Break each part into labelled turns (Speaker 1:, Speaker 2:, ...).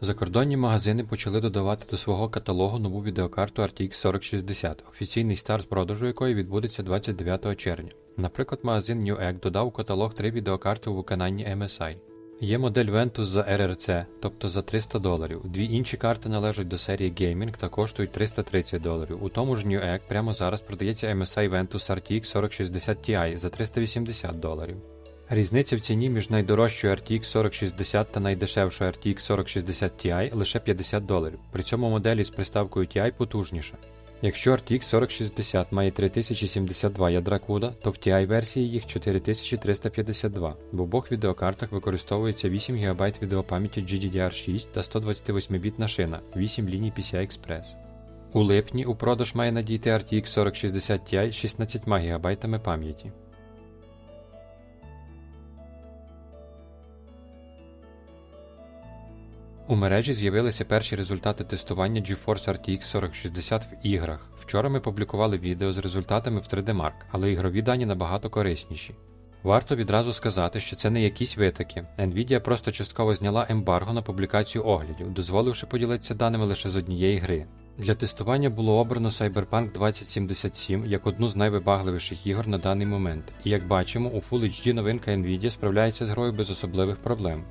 Speaker 1: Закордонні магазини почали додавати до свого каталогу нову відеокарту RTX 4060, офіційний старт продажу якої відбудеться 29 червня. Наприклад, магазин Newegg додав у каталог три відеокарти у виконанні MSI. Є модель Ventus за RRC, тобто за 300 доларів. Дві інші карти належать до серії Gaming та коштують 330 доларів. У тому ж Newegg прямо зараз продається MSI Ventus RTX 4060 Ti за 380 доларів. Різниця в ціні між найдорожчою RTX 4060 та найдешевшою RTX 4060 Ti лише 50 доларів. При цьому моделі з приставкою Ti потужніша. Якщо RTX 4060 має 3072 ядра CUDA, то в TI версії їх 4352. В обох відеокартах використовується 8 ГБ відеопам'яті GDDR6 та 128-бітна шина, 8 ліній PCI Express. У липні у продаж має надійти RTX 4060 Ti з 16 ГБ пам'яті. У мережі з'явилися перші результати тестування GeForce RTX 4060 в іграх. Вчора ми публікували відео з результатами в 3D Mark, але ігрові дані набагато корисніші. Варто відразу сказати, що це не якісь витоки. Nvidia просто частково зняла ембарго на публікацію оглядів, дозволивши поділитися даними лише з однієї гри. Для тестування було обрано Cyberpunk 2077 як одну з найвибагливіших ігор на даний момент, і як бачимо, у Full HD новинка Nvidia справляється з грою без особливих проблем.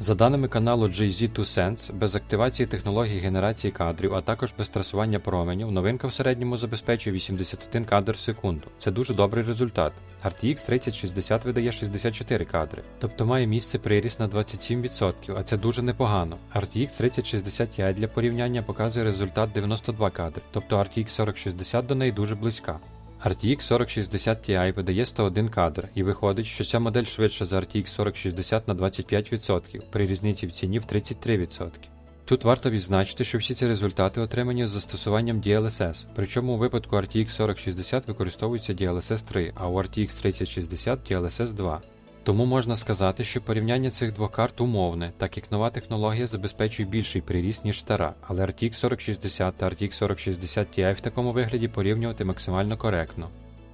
Speaker 1: За даними каналу JZ2Sense, без активації технології генерації кадрів, а також без трасування променів, новинка в середньому забезпечує 81 кадр в секунду. Це дуже добрий результат. RTX 3060 видає 64 кадри, тобто має місце приріст на 27%, а це дуже непогано. RTX 3060 Ti для порівняння показує результат 92 кадри, тобто RTX 4060 до неї дуже близька. RTX 4060 Ti видає 101 кадр, і виходить, що ця модель швидша за RTX 4060 на 25%, при різниці в ціні в 33%. Тут варто відзначити, що всі ці результати отримані з застосуванням DLSS, причому у випадку RTX 4060 використовується DLSS 3, а у RTX 3060 DLSS 2. Тому можна сказати, що порівняння цих двох карт умовне, так як нова технологія забезпечує більший приріст, ніж стара, але RTX 4060 та RTX 4060 Ti в такому вигляді порівнювати максимально коректно.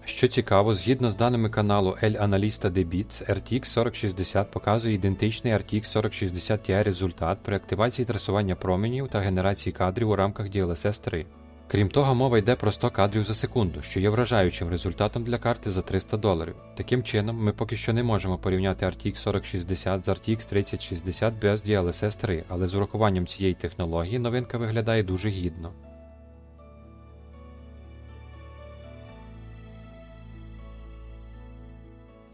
Speaker 1: Що цікаво, згідно з даними каналу El Analista de Bits, RTX 4060 показує ідентичний RTX 4060 Ti результат при активації трасування променів та генерації кадрів у рамках DLSS 3. Крім того, мова йде про 100 кадрів за секунду, що є вражаючим результатом для карти за 300 доларів. Таким чином, ми поки що не можемо порівняти RTX 4060 з RTX 3060 без DLSS 3, але з урахуванням цієї технології новинка виглядає дуже гідно.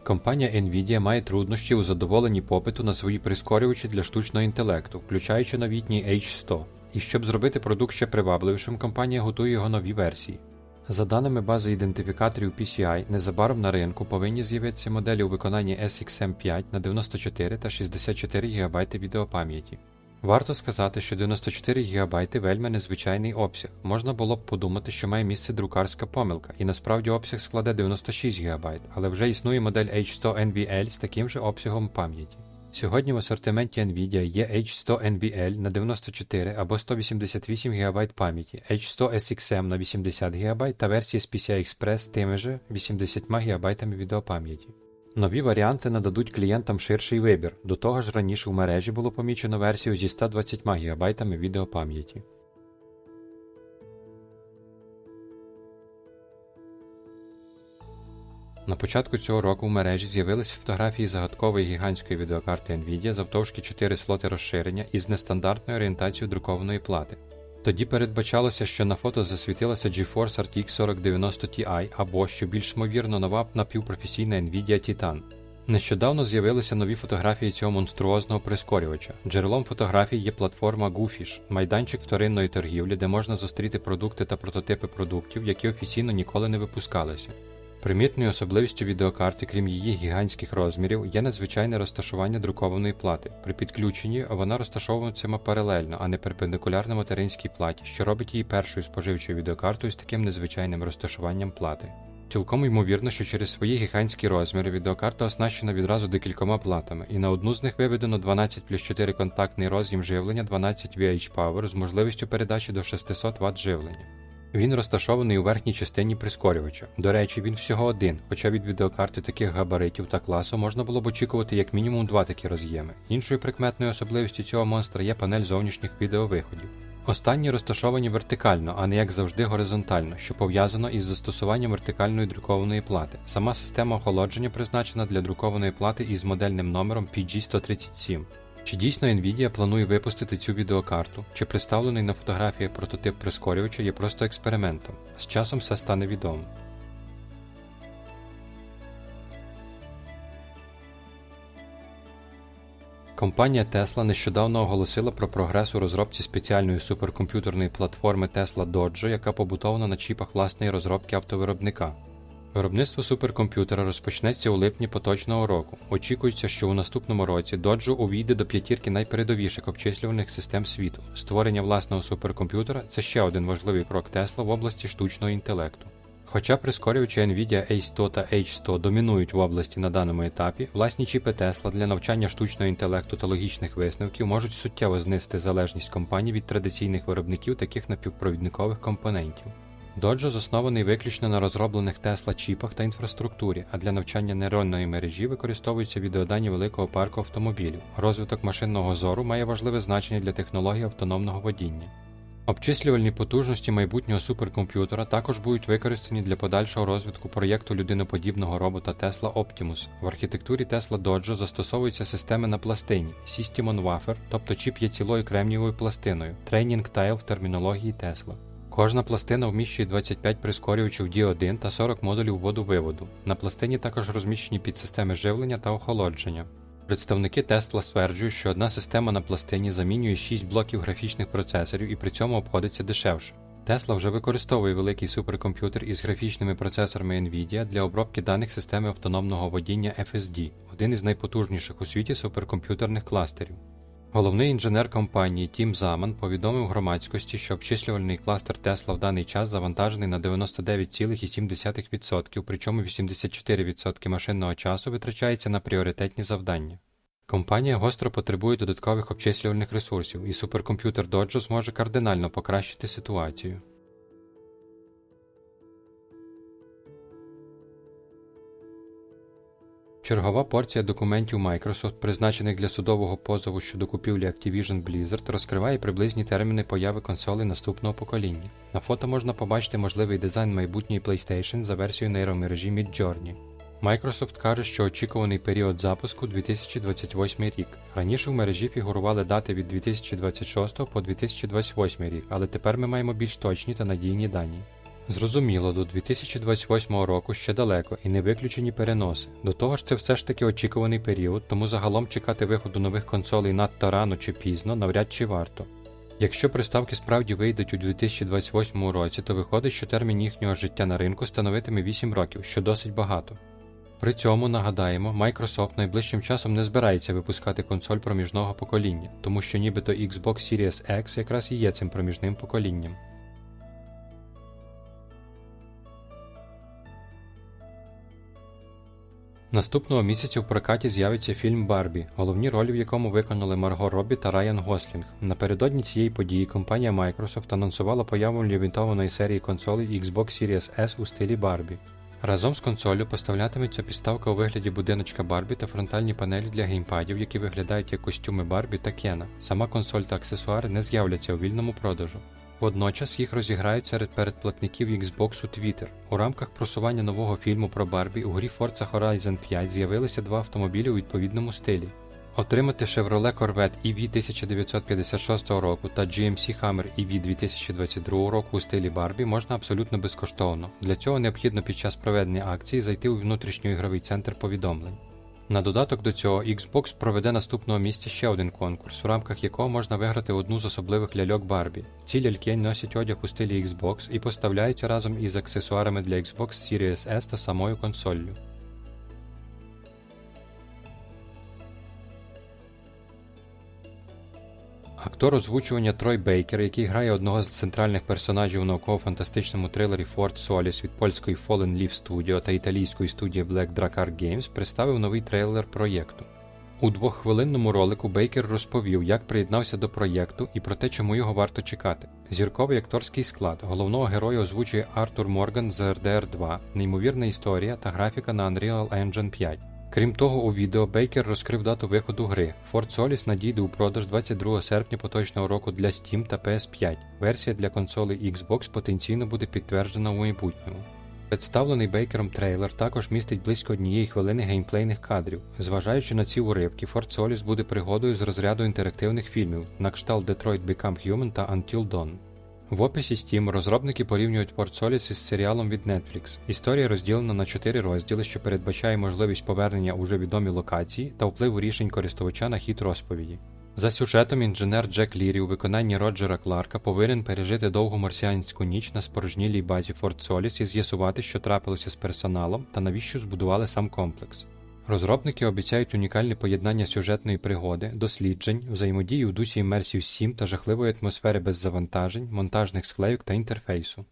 Speaker 1: Компанія Nvidia має труднощі у задоволенні попиту на свої прискорювачі для штучного інтелекту, включаючи новітній H100. І щоб зробити продукт ще привабливішим, компанія готує його нові версії. За даними бази ідентифікаторів PCI, незабаром на ринку повинні з'явитися моделі у виконанні SXM5 на 94 та 64 ГБ відеопам'яті. Варто сказати, що 94 ГБ вельми незвичайний обсяг. Можна було б подумати, що має місце друкарська помилка, і насправді обсяг складе 96 ГБ, але вже існує модель H100 NVL з таким же обсягом пам'яті. Сьогодні в асортименті Nvidia є H100 NVL на 94 або 188 ГБ пам'яті, H100 SXM на 80 ГБ та версії з PCI Express тими же 80 ГБ відеопам'яті. Нові варіанти нададуть клієнтам ширший вибір. До того ж, раніше у мережі було помічено версію зі 120 ГБ відеопам'яті. На початку цього року в мережі з'явилися фотографії загадкової гігантської відеокарти Nvidia завтовшки 4 слоти розширення із нестандартною орієнтацією друкованої плати. Тоді передбачалося, що на фото засвітилася GeForce RTX 4090 Ti або, що більш ймовірно, нова напівпрофесійна Nvidia Titan. Нещодавно з'явилися нові фотографії цього монструозного прискорювача. Джерелом фотографій є платформа Goofish, майданчик вторинної торгівлі, де можна зустріти продукти та прототипи продуктів, які офіційно ніколи не випускалися. Примітною особливістю відеокарти, крім її гігантських розмірів, є надзвичайне розташування друкованої плати. При підключенні вона розташовуватиме паралельно, а не перпендикулярно материнській платі, що робить її першою споживчою відеокартою з таким незвичайним розташуванням плати. Цілком ймовірно, що через свої гігантські розміри відеокарта оснащена відразу декількома платами, і на одну з них виведено 12 плюс 4 контактний роз'єм живлення 12 VH Power з можливістю передачі до 600 Вт живлення. Він розташований у верхній частині прискорювача. До речі, він всього один, хоча від відеокарти таких габаритів та класу можна було б очікувати як мінімум два такі роз'єми. Іншою прикметною особливістю цього монстра є панель зовнішніх відеовиходів. Останні розташовані вертикально, а не як завжди горизонтально, що пов'язано із застосуванням вертикальної друкованої плати. Сама система охолодження призначена для друкованої плати із модельним номером PG137. Чи дійсно Nvidia планує випустити цю відеокарту, чи представлений на фотографії прототип прискорювача є просто експериментом? З часом все стане відомо. Компанія Tesla нещодавно оголосила про прогрес у розробці спеціальної суперкомп'ютерної платформи Tesla Dojo, яка побутована на чіпах власної розробки автовиробника. Виробництво суперкомп'ютера розпочнеться у липні поточного року. Очікується, що у наступному році Dojo увійде до п'ятірки найпередовіших обчислювальних систем світу. Створення власного суперкомп'ютера це ще один важливий крок Tesla в області штучного інтелекту. Хоча прискорювачі Nvidia A100 та H100 домінують в області на даному етапі, власні чіпи Tesla для навчання штучного інтелекту та логічних висновків можуть суттєво знизити залежність компаній від традиційних виробників таких напівпровідникових компонентів. Dojo заснований виключно на розроблених Tesla чіпах та інфраструктурі, а для навчання нейронної мережі використовуються відеодані великого парку автомобілів. Розвиток машинного зору має важливе значення для технологій автономного водіння. Обчислювальні потужності майбутнього суперкомп'ютера також будуть використані для подальшого розвитку проєкту людиноподібного робота Tesla Optimus. В архітектурі Tesla Dojo застосовуються системи на пластині System on Wafer, тобто чіп є цілою кремнієвою пластиною, Training Tile в термінології Tesla. Кожна пластина вміщує 25 прискорювачів D1 та 40 модулів воду-виводу. На пластині також розміщені підсистеми живлення та охолодження. Представники Tesla стверджують, що одна система на пластині замінює 6 блоків графічних процесорів і при цьому обходиться дешевше. Tesla вже використовує великий суперкомп'ютер із графічними процесорами Nvidia для обробки даних системи автономного водіння FSD, один із найпотужніших у світі суперкомп'ютерних кластерів. Головний інженер компанії Тім Заман повідомив громадськості, що обчислювальний кластер Тесла в даний час завантажений на 99,7%, причому 84% машинного часу витрачається на пріоритетні завдання. Компанія гостро потребує додаткових обчислювальних ресурсів, і суперкомп'ютер Доджо зможе кардинально покращити ситуацію. Чергова порція документів Microsoft, призначених для судового позову щодо купівлі Activision Blizzard, розкриває приблизні терміни появи консолей наступного покоління. На фото можна побачити можливий дизайн майбутньої PlayStation за версією нейромережі Midjourney. Microsoft каже, що очікуваний період запуску 2028 рік. Раніше в мережі фігурували дати від 2026 по 2028 рік, але тепер ми маємо більш точні та надійні дані. Зрозуміло, до 2028 року ще далеко і не виключені переноси. До того ж, це все ж таки очікуваний період, тому загалом чекати виходу нових консолей надто рано чи пізно навряд чи варто. Якщо приставки справді вийдуть у 2028 році, то виходить, що термін їхнього життя на ринку становитиме 8 років, що досить багато. При цьому нагадаємо, Microsoft найближчим часом не збирається випускати консоль проміжного покоління, тому що нібито Xbox Series X якраз і є цим проміжним поколінням. Наступного місяця в прокаті з'явиться фільм Барбі, головні ролі в якому виконали Марго Робі та Райан Гослінг. Напередодні цієї події компанія Microsoft анонсувала появу лімітованої серії консолей Xbox Series S у стилі Барбі. Разом з консолью поставлятиметься підставка у вигляді будиночка Барбі та фронтальні панелі для геймпадів, які виглядають як костюми Барбі та Кена. Сама консоль та аксесуари не з'являться у вільному продажу. Водночас їх розіграють серед передплатників Xbox у Twitter. У рамках просування нового фільму про Барбі у грі Forza Horizon 5 з'явилися два автомобілі у відповідному стилі. Отримати Chevrolet Corvette EV 1956 року та GMC Hammer EV 2022 року у стилі Барбі можна абсолютно безкоштовно. Для цього необхідно під час проведення акції зайти у внутрішньоігровий центр повідомлень. На додаток до цього Xbox проведе наступного місця ще один конкурс, в рамках якого можна виграти одну з особливих ляльок Барбі. Ці ляльки носять одяг у стилі Xbox і поставляються разом із аксесуарами для Xbox Series S та самою консоллю. Актор озвучування Трой Бейкер, який грає одного з центральних персонажів у науково-фантастичному трилері Fort Solis від польської Fallen Leaf Studio та італійської студії Black Dracar Games, представив новий трейлер проєкту. У двоххвилинному ролику Бейкер розповів, як приєднався до проєкту і про те, чому його варто чекати. Зірковий акторський склад головного героя озвучує Артур Морган з RDR 2, неймовірна історія та графіка на Unreal Engine 5. Крім того, у відео Бейкер розкрив дату виходу гри. Fort Solis надійде у продаж 22 серпня поточного року для Steam та PS5. Версія для консолей Xbox потенційно буде підтверджена у майбутньому. Представлений Бейкером трейлер також містить близько однієї хвилини геймплейних кадрів. Зважаючи на ці уривки, Fort Solis буде пригодою з розряду інтерактивних фільмів на кшталт Detroit Become Human та Until Dawn. В описі Steam розробники порівнюють Fort Solis із серіалом від Netflix. Історія розділена на чотири розділи, що передбачає можливість повернення у вже відомі локації та впливу рішень користувача на хід розповіді. За сюжетом інженер Джек Лірі у виконанні Роджера Кларка повинен пережити довгу марсіанську ніч на спорожнілій базі Форт Соліс і з'ясувати, що трапилося з персоналом та навіщо збудували сам комплекс. Розробники обіцяють унікальне поєднання сюжетної пригоди, досліджень, взаємодії у дусі імерсів 7 та жахливої атмосфери без завантажень, монтажних склейок та інтерфейсу.